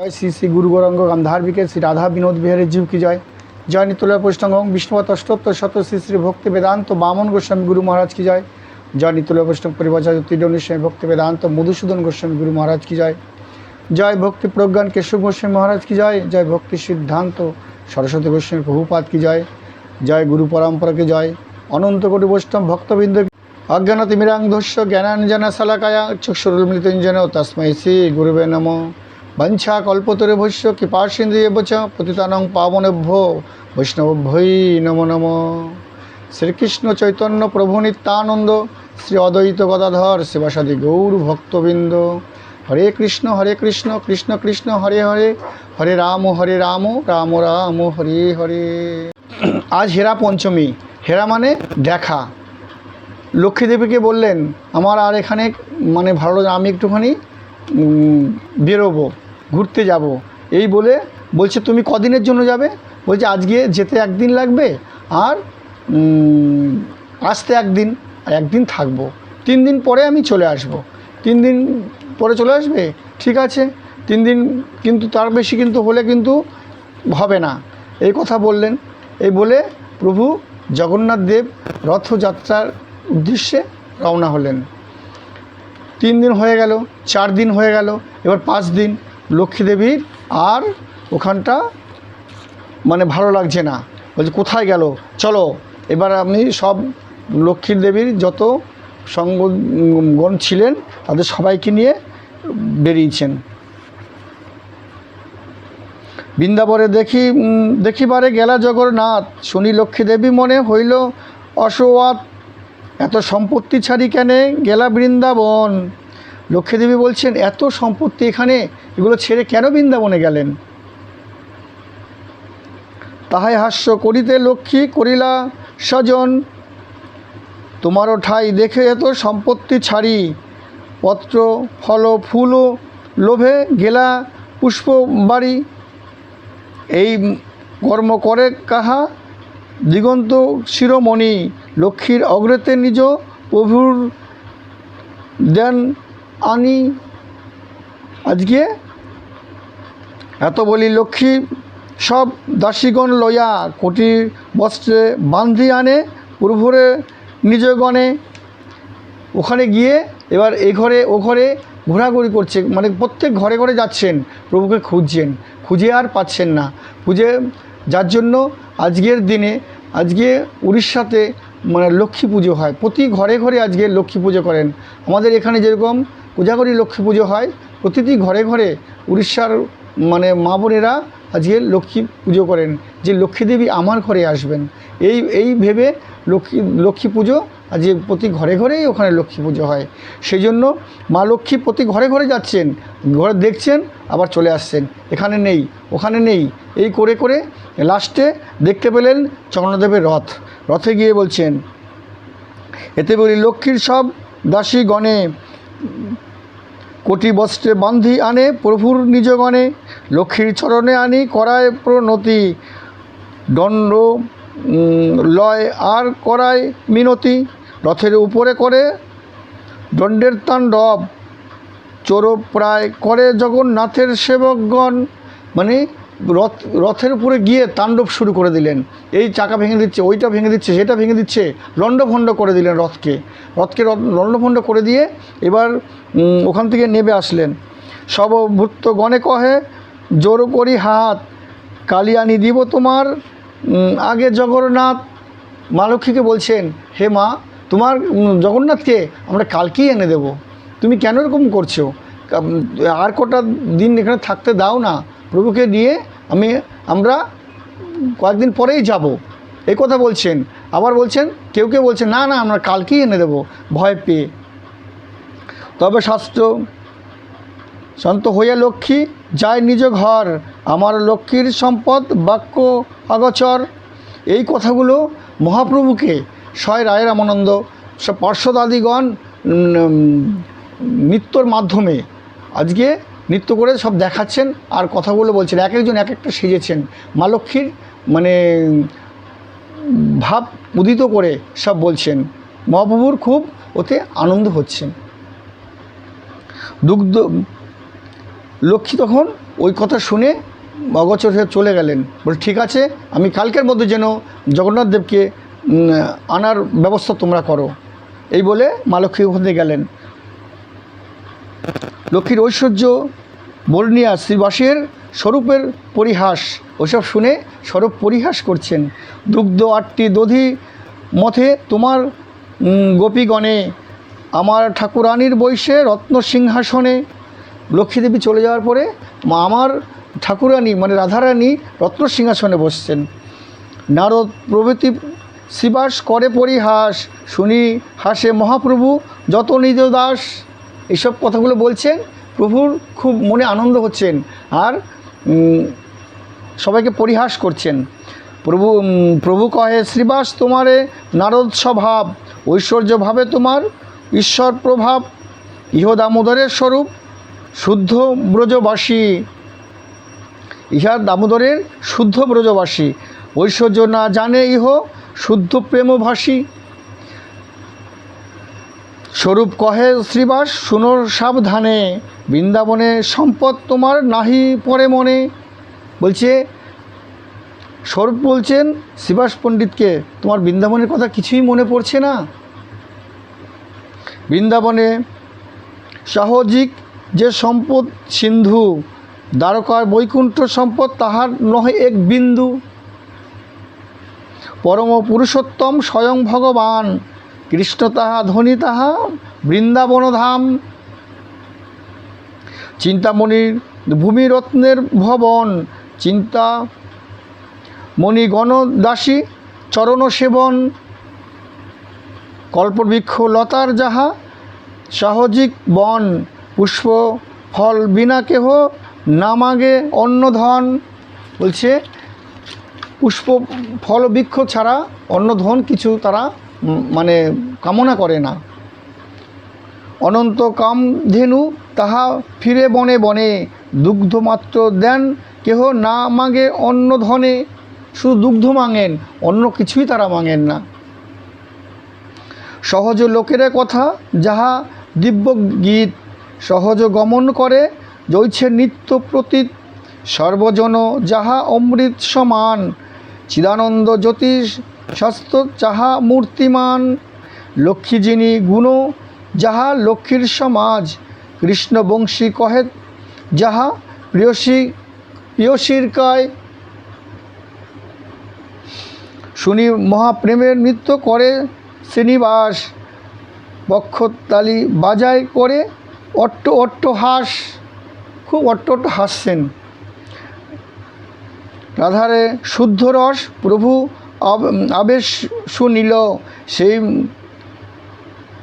জয় শ্রী শ্রী গুরু গৌরাঙ্গ গান্ধার্বিকে শ্রী রাধা বিনোদ বিহারী জীব কি জয় জয় নিতুলা পৈষ্ণব বিষ্ণুপত অষ্টোত্তর শত শ্রী শ্রী ভক্তি বেদান্ত বামন গোস্বামী গুরু মহারাজ কি জয়। জয় নিতুলা বৈষ্ণব পরিবাচার ত্রিডনীস্বামী ভক্তি বেদান্ত মধুসূদন গোস্বামী গুরু মহারাজ কি জয়। জয় ভক্তি প্রজ্ঞান কেশব গোস্বামী মহারাজ কি জয়। জয় ভক্তি সিদ্ধান্ত সরস্বতী গোস্বামী প্রভুপাত কি জয়। জয় গুরু পরম্পরাকে জয়। অনন্ত কোটি বৈষ্ণব ভক্তবৃন্দ অজ্ঞানতিমিরাঙ্ধস্য জ্ঞানাঞ্জনা শালাকায়া চক্ষুরুলমৃত্যুঞ্জন তস্मै শ্রী গুরুবে নম। বঞ্ছা কল্পতরে ভস্য কৃপা সিন্ধু চ পতিতানং পাবনেভ্য, বৈষ্ণবভ্যই নম নম। শ্রীকৃষ্ণ চৈতন্য প্রভু নিত্যানন্দ, শ্রী অদ্বৈত গদাধর শিবাসাদি গৌর ভক্তবৃন্দ। হরে কৃষ্ণ হরে কৃষ্ণ কৃষ্ণ কৃষ্ণ, হরে হরে হরে রাম হরে রাম রাম রাম, হরে হরে। আজ হেরা পঞ্চমী। হেরা মানে দেখা। লক্ষ্মীদেবীকে বললেন, আমার আর এখানে মানে ভালো আমি একটুখানি বেরোবো। ঘুরতে যাব। এই বলে বলছে, তুমি কদিনের জন্য যাবে? বলছে, আজকে যেতে একদিন লাগবে আর আসতে একদিন, আর একদিন থাকব। তিন দিন পরে আমি চলে আসব। তিন দিন পরে চলে আসবে? ঠিক আছে। তিন দিন কিন্তু তার বেশি কিন্তু হলে কিন্তু হবে না। এই কথা বললেন। এই বলে প্রভু জগন্নাথ দেব রথযাত্রার উদ্দেশ্যে রওনা হলেন। তিন দিন হয়ে গেল, চার দিন হয়ে গেল, এবার পাঁচ দিন। লক্ষ্মী দেবীর আর ওখানটা মানে ভালো লাগছে না। বলছে, কোথায় গেল? চলো, এবার আপনি সব লক্ষ্মী দেবীর যত সঙ্গগণ ছিলেন, তাদের সবাইকে নিয়ে বেরিয়েছেন। বৃন্দাবনে দেখি দেখিবারে গেলা জগন্নাথ। শুনি লক্ষ্মী দেবী মনে হইল অসোয়াত এত সম্পত্তি ছাড়ি কেনে গেলা বৃন্দাবন। লক্ষ্মীদেবী বলছেন, এত সম্পত্তি এখানে, এগুলো ছেড়ে কেন বৃন্দাবনে গেলেন? তাহাই হাস্য করিতে লক্ষ্মী করিলা, স্বজন। তোমারও ঠাই দেখে এত সম্পত্তি ছাড়ি। পত্র, ফল, ফুল লোভে গেলা পুষ্প বাড়ি। এই কর্ম করে কাহা দিগন্ত শিরোমণি? লক্ষ্মীর অগ্রতে নিজ প্রভুর দেন আনি। আজকে এত বলি লক্ষ্মী, সব দাসীগণ লয়া কোটি বস্ত্রে বান্ধি আনে প্রভুরে নিজগণে। ওখানে গিয়ে এবার এ ঘরে, ও ঘরে ঘোরাঘুরি করছে। মানে প্রত্যেক ঘরে ঘরে যাচ্ছেন, প্রভুকে খুঁজছেন। খুঁজে আর পাচ্ছেন না। খুঁজে যার জন্য আজকের দিনে, আজকে উড়িষ্যাতে মানে লক্ষ্মী পুজো হয়। প্রতি ঘরে ঘরে আজকে লক্ষ্মী পুজো করেন। আমাদের এখানে যেরকম কোজাগরি লক্ষ্মী পুজো হয়। প্রতিটি ঘরে ঘরে উড়িষ্যার মানে মা বোনেরা আজকে লক্ষ্মী পুজো করেন, যে লক্ষ্মী দেবী আমার ঘরে আসবেন। এই এই ভেবে লক্ষ্মী লক্ষ্মী পুজো আজকে প্রতি ঘরে ঘরেই ওখানে লক্ষ্মী পুজো হয়। সেই জন্য মা লক্ষ্মী প্রতি ঘরে ঘরে যাচ্ছেন, ঘরে দেখছেন, আবার চলে আসছেন। এখানে নেই, ওখানে নেই। এই করে করে লাস্টে দেখতে পেলেন চন্দ্রদেবের রথ। রথে গিয়ে বলছেন, এতে বলি লক্ষ্মীর সব দাসী গণে কোটি বস্ত্রে বান্ধি আনে, প্রভুর নিজগণে লক্ষ্মীর চরণে আনি, করায় প্রণতি। দণ্ড লয় আর করায় মিনতি, রথের উপরে করে দণ্ডের তাণ্ডব চোর প্রায় করে জগন্নাথের সেবকগণ। মানে রথ, রথের উপরে গিয়ে তাণ্ডব শুরু করে দিলেন। এই চাকা ভেঙে দিচ্ছে, ওইটা ভেঙে দিচ্ছে, সেটা ভেঙে দিচ্ছে, লণ্ডভণ্ড করে দিলেন রথকে। রথকে রথ- লণ্ডভণ্ড করে দিয়ে এবার ওখান থেকে নেবে আসলেন। সবভূত গণে কহে, জোর করি হাত, কালিয়ানি দিব তোমার। আগে জগন্নাথ মা লক্ষ্মীকে বলছেন, হে মা, তোমার জগন্নাথকে আমরা কালকেই এনে দেব। তুমি কেন এরকম করছ? আর কটা দিন এখানে থাকতে দাও না। প্রভুকে নিয়ে আমি, আমরা কয়েকদিন পরেই যাব। এই কথা বলছেন। আবার বলছেন, কেউ কেউ বলছেন, না না, আমরা কালকেই এনে দেব, ভয় পেয়ে। তবে শাস্ত্র শান্ত হইয়া লক্ষ্মী, যায় নিজ ঘর, আমার লক্ষ্মীর সম্পদ, বাক্য, অগচর। এই কথাগুলো মহাপ্রভুকে ছয় রায় রামানন্দ, পার্শ্বদাদিগণ নৃত্যর মাধ্যমে আজকে নৃত্য করে সব দেখাচ্ছেন আর কথাগুলো বলছেন। এক একজন এক একটা সেজেছেন। মা লক্ষ্মীর মানে ভাব উদিত করে সব বলছেন। মহাপ্রভুর খুব ওতে আনন্দ হচ্ছেন। দুগ্ধ লক্ষ্মী তখন ওই কথা শুনে অগোচর চলে গেলেন। বলে, ঠিক আছে, আমি কালকের মধ্যে যেন জগন্নাথ দেবকে আনার ব্যবস্থা তোমরা করো। এই বলে মা লক্ষ্মী ওখান গেলেন। লক্ষ্মীর ঐশ্বর্য, বর্ণিয়া শ্রীবাসের স্বরূপের পরিহাস, ওসব শুনে স্বরূপ পরিহাস করছেন। দুগ্ধ, আটটি, দধি মথে তোমার গোপীগণে, আমার ঠাকুরানীর বৈশে রত্ন সিংহাসনে। লক্ষ্মীদেবী চলে যাওয়ার পরে আমার ঠাকুরানী মানে রাধারানী রত্ন সিংহাসনে বসছেন। নারদ প্রভৃতি শিবাস করে পরিহাস। শুনি হাসে মহাপ্রভু, যত নিজ দাস। এইসব কথাগুলো বলছেন, প্রভুর খুব মনে আনন্দ হচ্ছেন আর সবাইকে পরিহাস করছেন। প্রভু প্রভু কহে, শ্রীবাস তোমারে, নারদ স্বভাব ঐশ্বর্যভাবে তোমার, ঈশ্বর প্রভাব, ইহ দামোদরের স্বরূপ, শুদ্ধ ব্রজবাসী। ইহা দামোদরের শুদ্ধ ব্রজবাসী। ঐশ্বর্য না জানে ইহ শুদ্ধ প্রেমভাষী। স্বরূপ কহে শ্রীবাস শুনোর সাবধানে, বৃন্দাবনে সম্পদ তোমার নাহি পরে মনে। বলছে, স্বরূপ বলছেন, শ্রীবাস পণ্ডিতকে, তোমার বৃন্দাবনের কথা কিছুই মনে পড়ছে না? বৃন্দাবনে সাহজিক যে সম্পদ সিন্ধু, দ্বারকার বৈকুণ্ঠ সম্পদ তাহার নহে এক বিন্দু। পরম পুরুষোত্তম স্বয়ং ভগবান কৃষ্ণ তাহা ধনী তাহা বৃন্দাবনধাম। চিন্তামণির ভূমিরত্নের ভবন চিন্তা মণি গণদাসী চরণ সেবন কল্পবৃক্ষ লতার যাহা সাহজিক বন পুষ্প ফল বিনা কেহ না মাগে অন্য ধন। বলছে পুষ্প ফল বৃক্ষ ছাড়া অন্য ধন কিছু তারা মানে কামনা করে না। অনন্ত কাম ধেনু তাহা ফিরে বনে বনে, দুগ্ধ মাত্র দেন কেহ না মাগে অন্য ধনে। শুধু দুগ্ধ মাঙেন, অন্য কিছুই তারা মাঙেন না। সহজ লোকের কথা যাহা দিব্য গীত, সহজ গমন করে জৈছে নিত্য প্রতীত। সর্বজন যাহা অমৃত সমান, চিদানন্দ জ্যোতিষ স্বাস্থ্য যাহা মূর্তিমান, লক্ষ্মী যিনি গুণ, যাহা লক্ষ্মীর সমাজ, কৃষ্ণ বংশী কহে যাহা প্রিয়সী, প্রিয়সীর কায়। শুনি মহাপ্রেমের নৃত্য করে শ্রীনিবাস বক্ষতালি বাজায় করে অট্ট অট্ট হাস, খুব অট্ট অট্ট হাসছেন। রাধারে শুদ্ধ রস, প্রভু আবেশ শুনিল সেই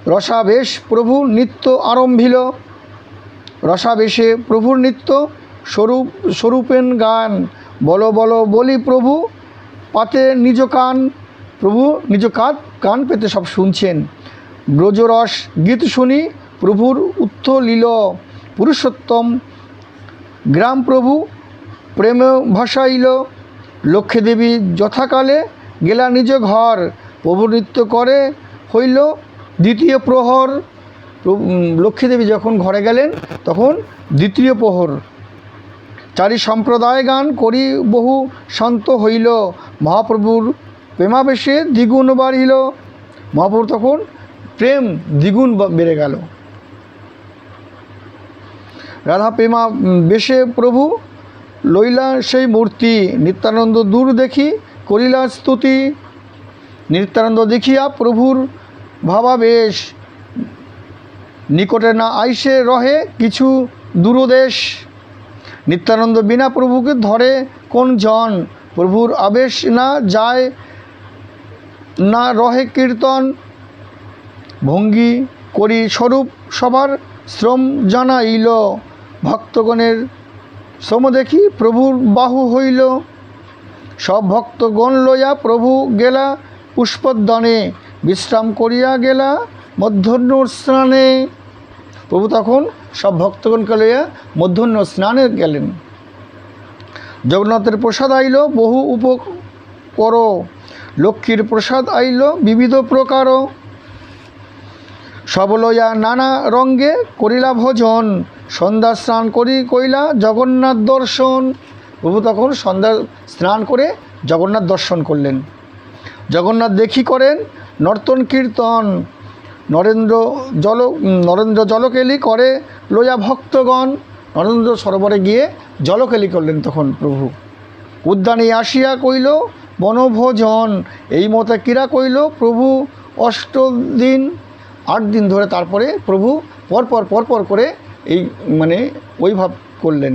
রসাবেশ প্রভু নিত্য আরম্ভিল। রসাবেশে প্রভুর নিত্য স্বরূপ, স্বরূপেন গান। বলো বলো, বলি প্রভু, পাতে নিজ কান। প্রভু নিজ কান কান পেতে সব শুনছেন। ব্রজরস গীত শুনি প্রভুর উত্থলীল। পুরুষোত্তম গ্রাম প্রভু প্রেম ভাসাইল। লক্ষ্মী দেবী যথাকালে গেলা নিজ ঘর। প্রভু নৃত্য করে হইল দ্বিতীয় প্রহর। প্রভু- উম, লক্ষ্মী দেবী যখন ঘরে গেলেন তখন দ্বিতীয় প্রহর। চারি সম্প্রদায় গান করি বহু শান্ত হইল। মহাপ্রভুর প্রেমাবেশে দ্বিগুণ বাড়িল। মহাপ্রভু তখন প্রেম দ্বিগুণ বেড়ে গেল। রাধা প্রেমা বেশে প্রভু লইলা সেই মূর্তি। নিত্যানন্দ দূর দেখি করিলা স্তুতি। নিত্যানন্দ দেখিয়া প্রভুর ভাবাবেশ। নিকটে না আইসে রহে কিছু দূরদেশ। নিত্যানন্দ বিনা প্রভুকে ধরে কোন জন? প্রভুর আবেশ না যায়, না রহে কীর্তন। ভঙ্গি করি স্বরূপ সবার শ্রম জানাইল। ভক্তগণের শ্রম দেখি প্রভুর বাহু হইল। সব ভক্তগণ লইয়া প্রভু গেলা পুষ্পদ্দনে বিশ্রাম করিয়া গেলা মধ্যাহ্ন স্নানে। প্রভু তখন সব ভক্তগণকে লইয়া মধ্যাহ্ন স্নানে গেলেন। জগন্নাথের প্রসাদ আইল, বহু উপকর। লক্ষ্মীর প্রসাদ আইল, বিবিধ প্রকার। সব লইয়া নানা রঙ্গে করিলা ভোজন। সন্ধ্যা স্নান করি কইলা জগন্নাথ দর্শন। প্রভু তখন সন্ধ্যা স্নান করে জগন্নাথ দর্শন করলেন। জগন্নাথ দেখি করেন, নর্তন কীর্তন, নরেন্দ্র জল, নরেন্দ্র জলকেলি করে লোয়া ভক্তগণ, নরেন্দ্র সরোবরে গিয়ে জলকেলি করলেন তখন প্রভু। উদ্যানে আসিয়া কইল, বনভোজন, এই মতে কিরা কইল, প্রভু অষ্ট দিন, আট দিন ধরে তারপরে প্রভু পরপর পরপর করে এই মানে ওই ভাব করলেন।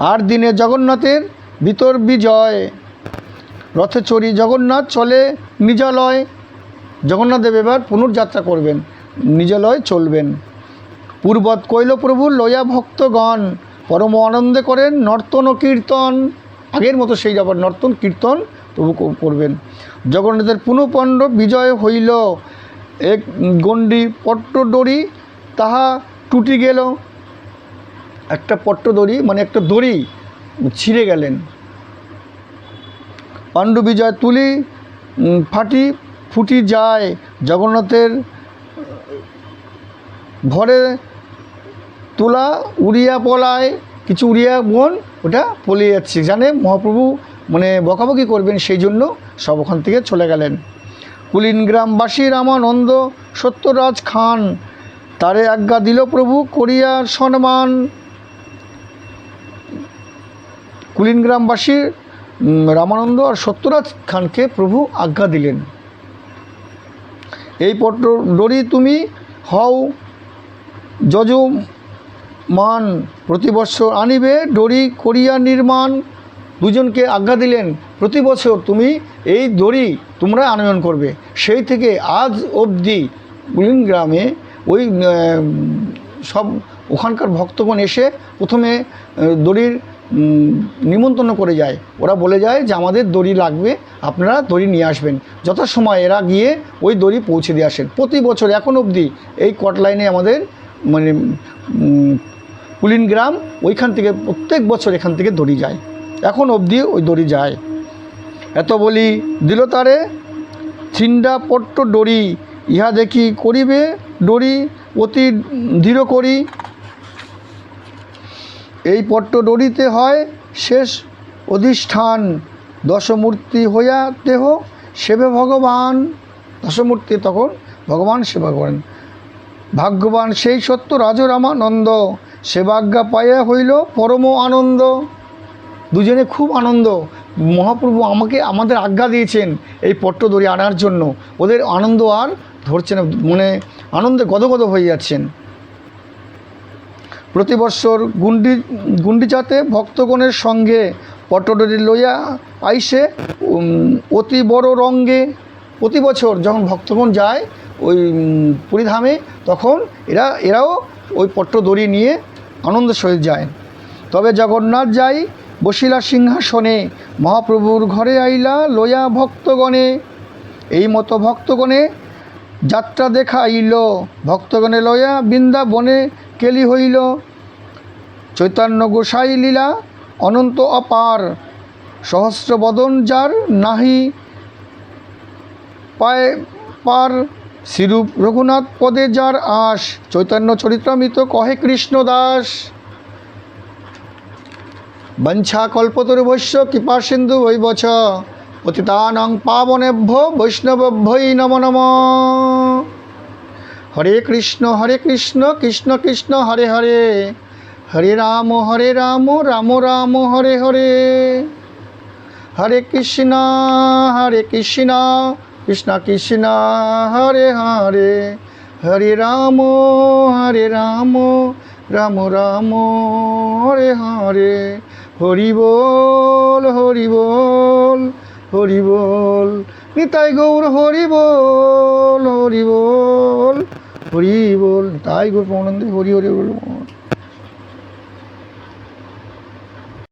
আট দিনে জগন্নাথের ভিতর বিজয়। রথে চড়ি জগন্নাথ চলে নিজালয়। জগন্নাথ দেব এবার পুনর্যাত্রা করবেন, নিজালয় চলবেন। পূর্বত কৈল প্রভু লয়া ভক্তগণ, পরম আনন্দে করেন নর্তন ও কীর্তন। আগের মতো সেই আবার নর্তন, কীর্তন প্রভু করবেন। জগন্নাথের পুনঃপণ্ড বিজয় হইল। এক গণ্ডি পট্টদড়ি তাহা টুটি গেল। একটা পট্ট দড়ি মানে একটা দড়ি ছিঁড়ে গেলেন। পাণ্ডু বিজয় তুলি ফাটি, ফুটি যায় জগন্নাথের ভরে তোলা উড়িয়া পলায়, কিছু উড়িয়া বোন ওটা পলিয়ে যাচ্ছে। জানে মহাপ্রভু মানে বকাবকি করবেন সেই জন্য সব ওখান থেকে চলে গেলেন। কুলিন গ্রামবাসী রামানন্দ, সত্যরাজ খান, তারে আজ্ঞা দিল প্রভু করিয়ার সম্মান কুলিন গ্রামবাসী রামানন্দ আর সত্যরাজ খানকে প্রভু আজ্ঞা দিলেন। এই পট্ট ডরি তুমি হও যজমান প্রতি বৎসর আনিবে, ডরি করিয়া নির্মাণ, দুজনকে আজ্ঞা দিলেন, প্রতি বছর তুমি এই দড়ি তোমরা আনয়ন করবে। সেই থেকে আজ অবধি বুলিন গ্রামে ওই সব ওখানকার ভক্তগণ এসে প্রথমে দড়ির নিমন্ত্রণ করে যায়। ওরা বলে যায় যে, আমাদের দড়ি লাগবে, আপনারা দড়ি নিয়ে আসবেন। যথাসময় এরা গিয়ে ওই দড়ি পৌঁছে দিয়ে আসেন। প্রতি বছর এখন অবধি এই কট লাইনে আমাদের মানে কুলিন গ্রাম, ওইখান থেকে প্রত্যেক বছর এখান থেকে দড়ি যায়। এখন অবধি ওই দড়ি যায়। এত বলি দিল তারে, ছিন্ডা পট্ট ডরি ইহা দেখি করিবে ডরি অতি দৃঢ় করি। এই পট্ট ডরিতে হয় শেষ অধিষ্ঠান দশমূর্তি হইয়া দেহ, সেবে ভগবান। দশমূর্তি তখন ভগবান সেবা করেন। ভাগ্যবান সেই সত্য রাজরামানন্দ, সেবাজ্ঞা পাইয়া হইল পরম আনন্দ। দুজনে খুব আনন্দ। মহাপ্রভু আমাকে, আমাদের আজ্ঞা দিয়েছেন এই পট্ট দড়ি আনার জন্য। ওদের আনন্দ আর ধরছে না, মনে আনন্দে গদগদ হয়ে যাচ্ছেন। প্রতি বৎসর গুন্ডি গুন্ডিচাতে ভক্তগণের সঙ্গে পট্টডরি লইয়া আইসে অতি বড় রঙ্গে প্রতি বছর যখন ভক্তগণ যায় ওই পুরীধামে, তখন এরা, এরাও ওই পট্ট দড়ি নিয়ে আনন্দ সহিত যায়। তবে জগন্নাথ যাই বসিলা সিংহাসনে, মহাপ্রভুর ঘরে আইলা লইয়া ভক্তগণে। এই মতো ভক্তগণে যাত্রা দেখাইল, ভক্তগণে লয়া বৃন্দাবনে কেলি হইল। চৈতন্য গোসাই লীলা অনন্ত অপার, সহস্র বদন যার নাহি পায় পার, শ্রীরূপ রঘুনাথ পদে যার আশ, চৈতন্য চরিত্রামৃত কহে কৃষ্ণ দাস। বঞ্ছা কল্পতরু বৈশ্য, কৃপা সিন্ধু বৈবচ পতিতানং পাবনেভ্য বৈষ্ণবভ্যই নম নম। হরে কৃষ্ণ হরে কৃষ্ণ কৃষ্ণ কৃষ্ণ, হরে হরে। হরে রাম হরে রাম রাম রাম, হরে হরে। হরে কৃষ্ণ হরে কৃষ্ণ কৃষ্ণ কৃষ্ণ, হরে হরে। হরে রাম হরে রাম রাম রাম, হরে হরে। হরি বল হরি বল হরি বল, নিতাই গৌর হরি বল হরি বল হরি বল, নিতাই গৌর পরমানন্দে হরি হরি বল।